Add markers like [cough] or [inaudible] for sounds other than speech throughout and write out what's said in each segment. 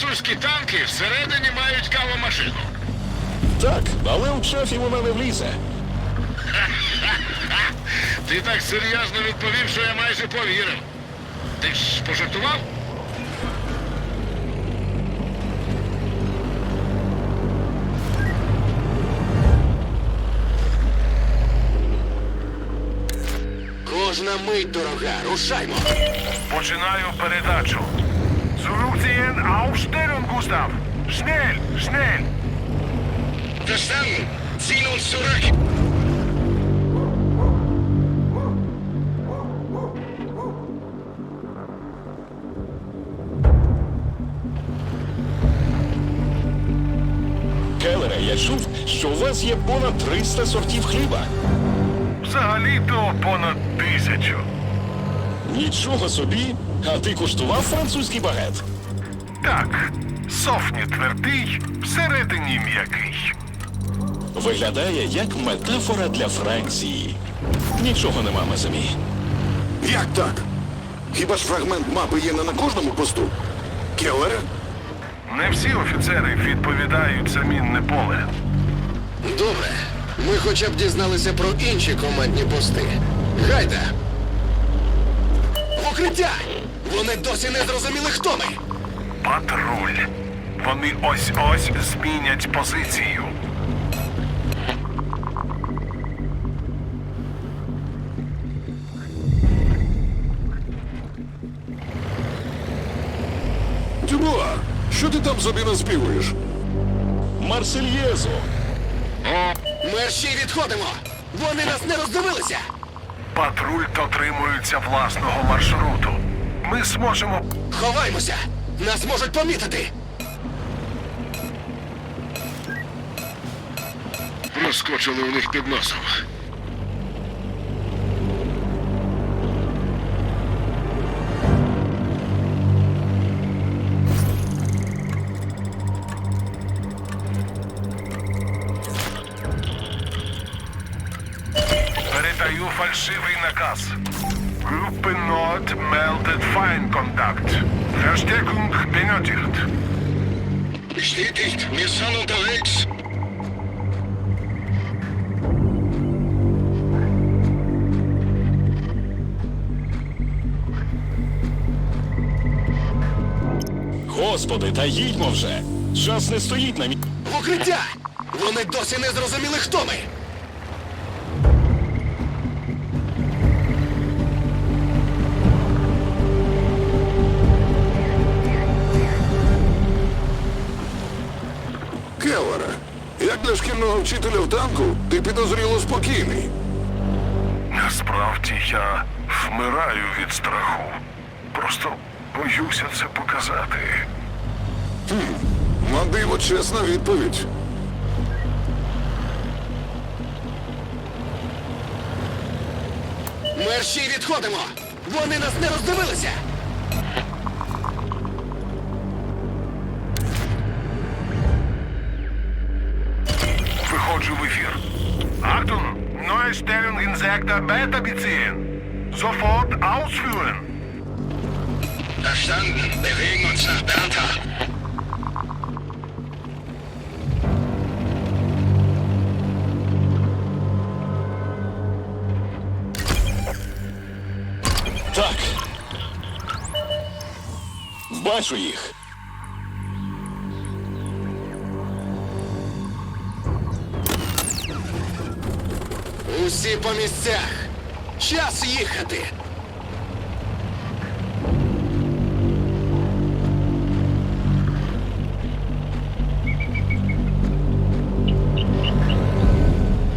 французькі танки всередині мають кавомашину. Так, але у шефі вона не влізе. [laughs] Ти так серйозно відповів, що я майже повірив. Ти ж пожартував? Кожна мить дорога, рушаймо. Починаю передачу. Zurückziehen, aufstellen, Gustav. Schnell, schnell. Verstanden. Ziehen uns zurück. Келере, я чув, що у вас є понад 300 сортів хліба. Взагалі-то понад тисячу. Нічого собі. А ти куштував французький багет? Так, софні твердий, всередині м'який. Виглядає як метафора для Франції. Нічого нема Меземі. Як так? Хіба ж фрагмент мапи є не на кожному посту? Келлере? Не всі офіцери відповідають за мінне поле. Добре. Ми хоча б дізналися про інші командні пости. Гайда! В укриття! Вони досі не зрозуміли, хто ми. Патруль. Вони ось-ось змінять позицію. Дюбуа, що ти там собі наспівуєш? Марсельєзу. Мерщій відходимо! Вони нас не роздивилися! Патруль дотримується власного маршруту. Ми зможемо. Ховаймося! Нас можуть помітити! Проскочили у них під носом. Передаю фальшивий наказ. Группе Nord meldet Feindkontakt. Verstärkung benötigt. Bestätigt, wir sind unterwegs. Господи, та їдьмо вже. Час не стоїть на мі... В укриття! Вони досі не зрозуміли, хто ми! Як вчителя в танку, ти підозріло спокійний. Насправді я вмираю від страху. Просто боюся це показати. На диво чесна відповідь. Мерщій відходимо! Вони нас не роздивилися! Neue Stellung in Sektor Beta beziehen. Sofort ausführen. Verstanden. Bewegen uns nach Bertha. Так. Бачу їх. Усі по місцях! Час їхати!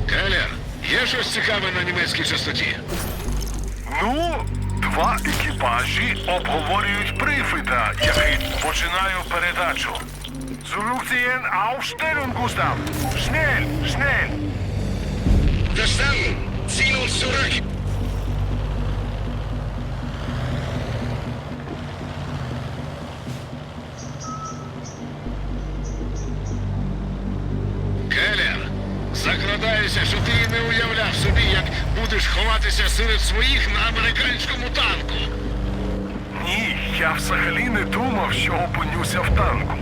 Келлер, є щось цікаве на німецькій частоті? Ну, два екіпажі обговорюють прифита, який починаю передачу. Zurückziehen, aufstellen, Gustav. Schnell, schnell. Verstanden. Ziehen uns zurück. Келлер, закладаюся, що ти і не уявляв собі, як будеш ховатися серед своїх на американському танку. Ні, Я взагалі не думав, що опинюся в танку.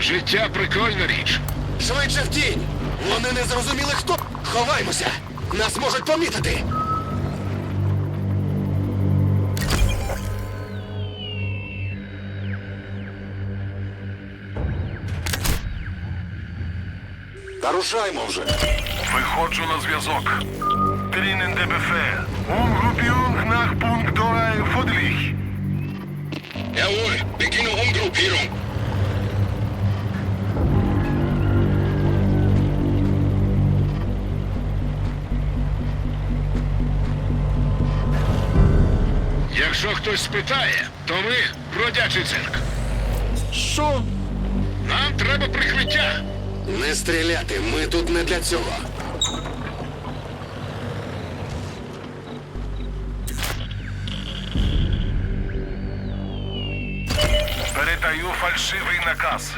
Життя прикольна річ. Швидше в тінь! Вони не зрозуміли хто. Ховаймося! Нас можуть помітити! Та рушаймо вже. Виходжу на зв'язок. Трінен ДБФ. Umgruppierung nach Punkt 2 Fodlich. Jawohl, beginne Umgruppierung. Хтось спитає, то ми бродячий цирк. Що? Нам треба прикриття. Не стріляти, ми тут не для цього. Передаю фальшивий наказ.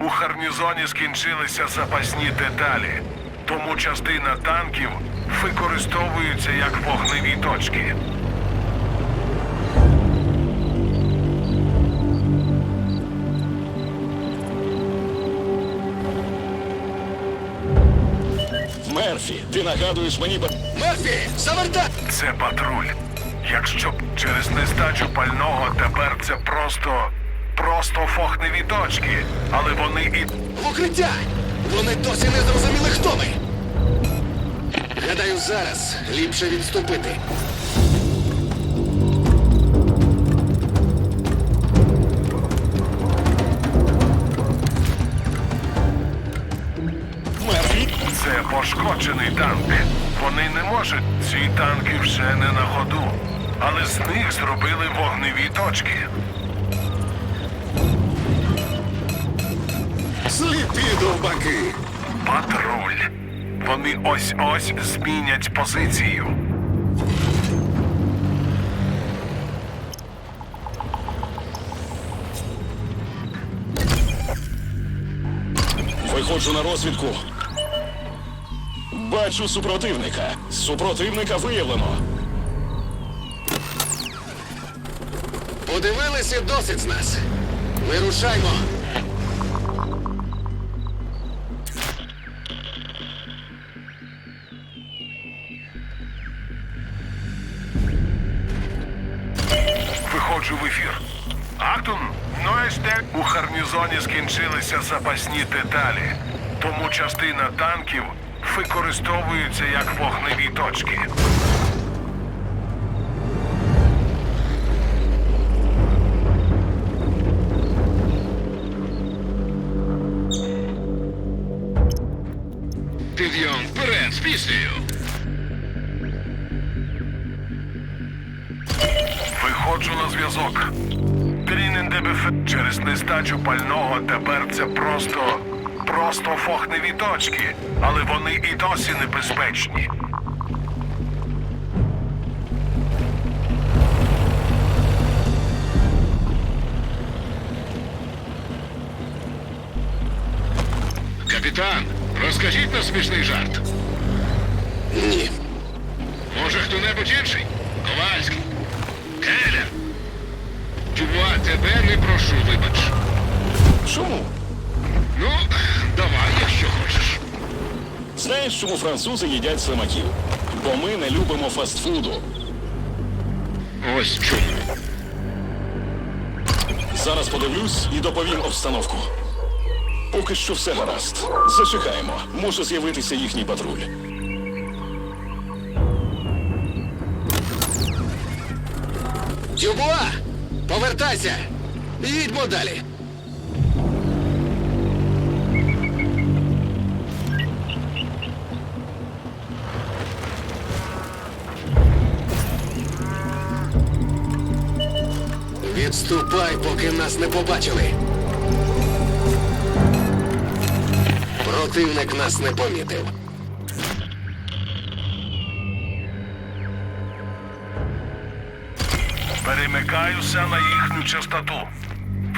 У гарнізоні скінчилися запасні деталі, тому частина танків використовується як вогневі точки. Мерфі, ти нагадуєш мені. ба- Мерфі, завертай! Це патруль. Якщо б через нестачу пального тепер це просто. просто фохневі точки. Але вони і В укриття! Вони досі не зрозуміли, хто ми. Гадаю, зараз ліпше відступити. Пошкоджений танк. Вони не можуть. Ці танки вже не на ходу. Але з них зробили вогневі точки. Сліпі довбаки. Патруль. Вони ось-ось змінять позицію. виходжу на розвідку. Бачу супротивника. Супротивника виявлено. Подивилися досить з нас. Вирушаймо. Виходжу в ефір. Актун, Нойсте. У гарнізоні скінчилися запасні деталі. Тому частина танків використовується як вогневі точки. Підйом вперед з піснею. Виходжу на зв'язок. Трінен ДБФ. Через нестачу пального тепер це просто. Просто фохневі точки. Але вони і досі небезпечні. Капітан, розкажіть нам смішний жарт. Ні. Може, хто-небудь інший? Ковальський. Келлер. Дюбуа, тебе не прошу, вибач. Чому? Ну, давай, якщо хочеш. Знаєш, чому французи їдять слимаків? Бо ми не любимо фастфуду. Ось чому. Зараз подивлюсь і доповім обстановку. Поки що все гаразд. Зачекаємо. Може з'явитися їхній патруль. Дюбуа! Повертайся! Їдьмо далі. Відступай, поки нас не побачили. Противник нас не помітив. Перемикаюся на їхню частоту.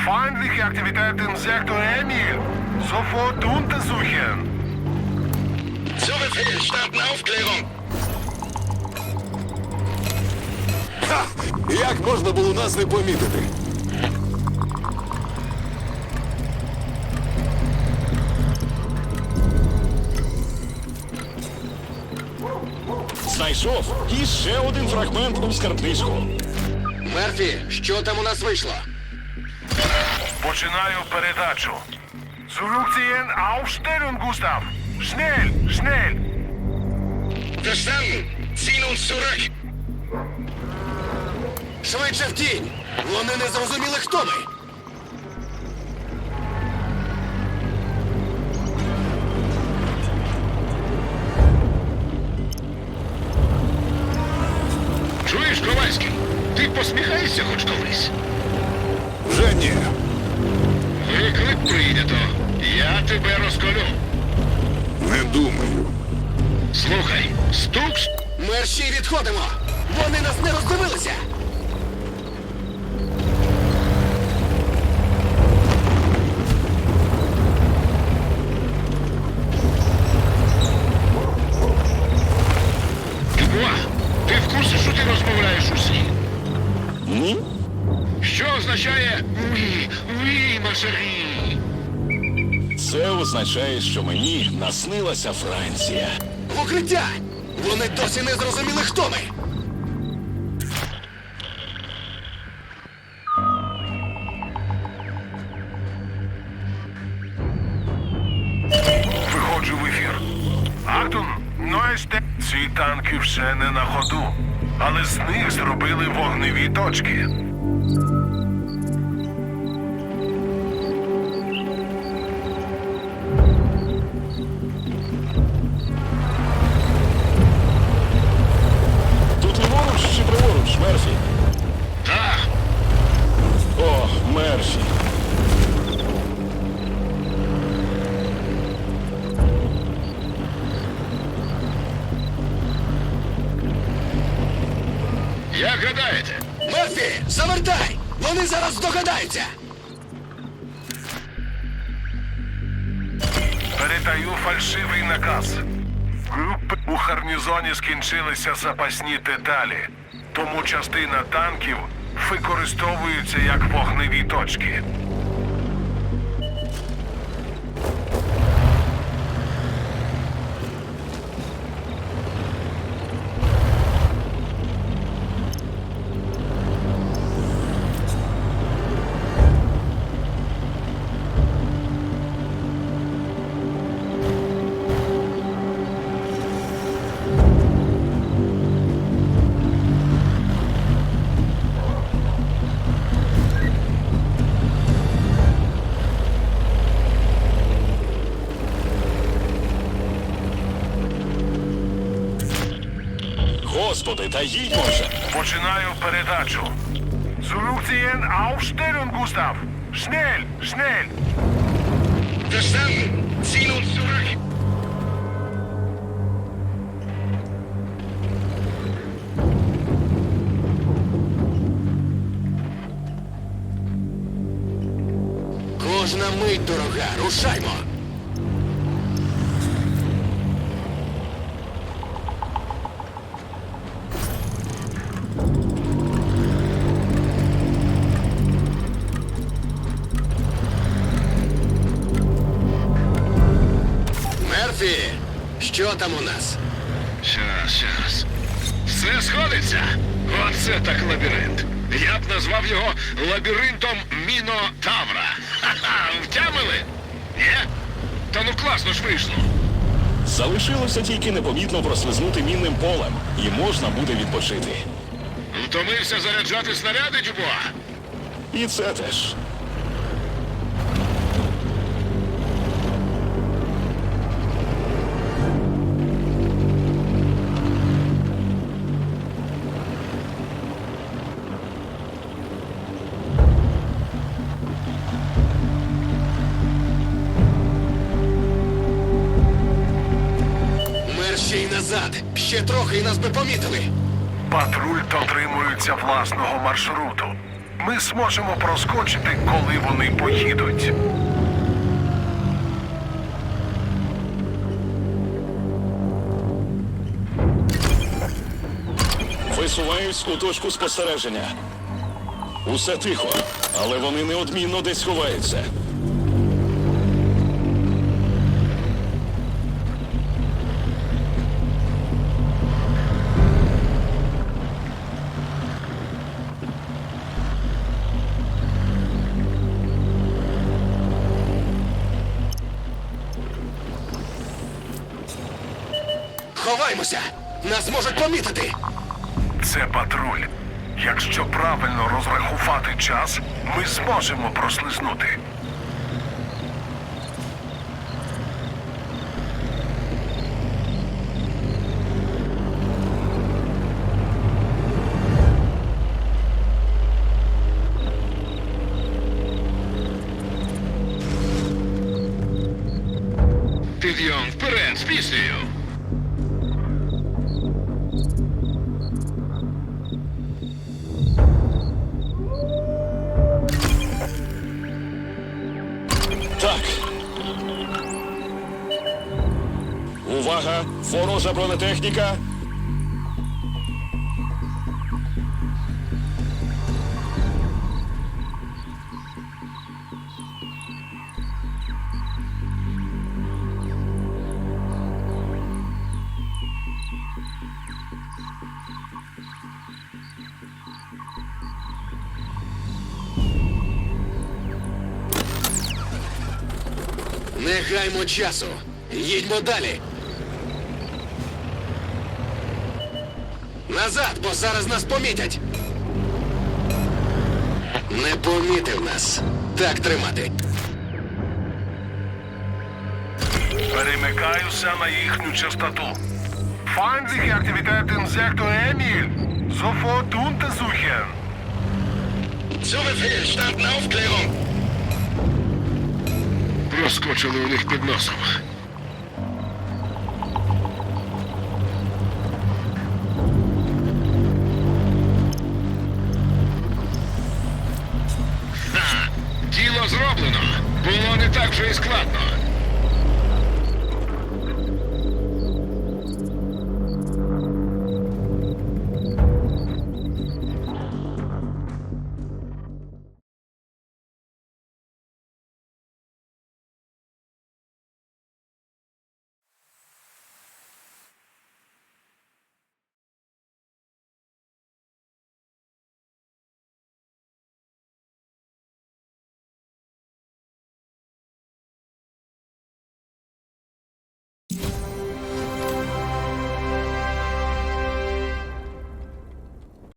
Feindliche Aktivitäten im Sektor Emil. Sofort untersuchen. Zu Befehl, starten Aufklärung. Ха! Як можна було нас не помітити? Знайшов і ще один фрагмент у скарбничку. Мерфі, що там у нас вийшло? Починаю передачу. Zurückziehen, aufstellen, Gustav! Schnell, schnell! Verstanden. Ziehen uns zurück. Швидше в тінь. Вони не зрозуміли, хто ми. Чуєш, Ковальський? Ти посміхаєшся хоч колись? Вже ні. Виклик прийнято. Я тебе розколю. Не думаю. Слухай, стукс. Мерщій відходимо. Вони нас не роздивилися. Ти розмовляєш у сні? Ні? Що означає «Уі, уі, машері»? Це означає, що мені наснилася Франція. В укриття. Вони досі не зрозуміли, хто ми. Виходжу в ефір. Артун, ну есте. Ці танки все не на ходу, але з них зробили вогневі точки. Передаю фальшивий наказ. У гарнізоні скінчилися запасні деталі, тому частина танків використовується як вогневі точки. Господи, та їдь може. Починаю передачу. Zurückziehen, aufstellen, Gustav! Schnell, schnell! Verstanden. Ziehen uns zurück. Кожна мить дорога. Рушаймо. Що там у нас? Щас, щас. Все сходиться. Оце так лабіринт. Я б назвав його лабіринтом Мінотавра. Ха-ха, втямили? Є? Та ну класно ж вийшло. Залишилося тільки непомітно прослизнути мінним полем, і можна буде відпочити. Втомився заряджати снаряди, Дюбуа? І це теж. Назад. Ще трохи і нас би помітили. Патруль дотримується власного маршруту. Ми зможемо проскочити, коли вони поїдуть. Пересуваюсь у точку спостереження. Усе тихо, але вони неодмінно десь ховаються. Ховаймося! Нас можуть помітити! Це патруль. Якщо правильно розрахувати час, ми зможемо прослизнути. Підйом вперед, з піснею. Бронетехніка. Не гаймо часу. Їдьмо далі. Назад, бо зараз нас помітять. Не помітив нас. Так тримати. Перемикаюся на їхню частоту. Aktivitäten im Sektor Emil. Sofort untersuchen. Zu Befehl, starten Aufklärung. Проскочили у них під носом.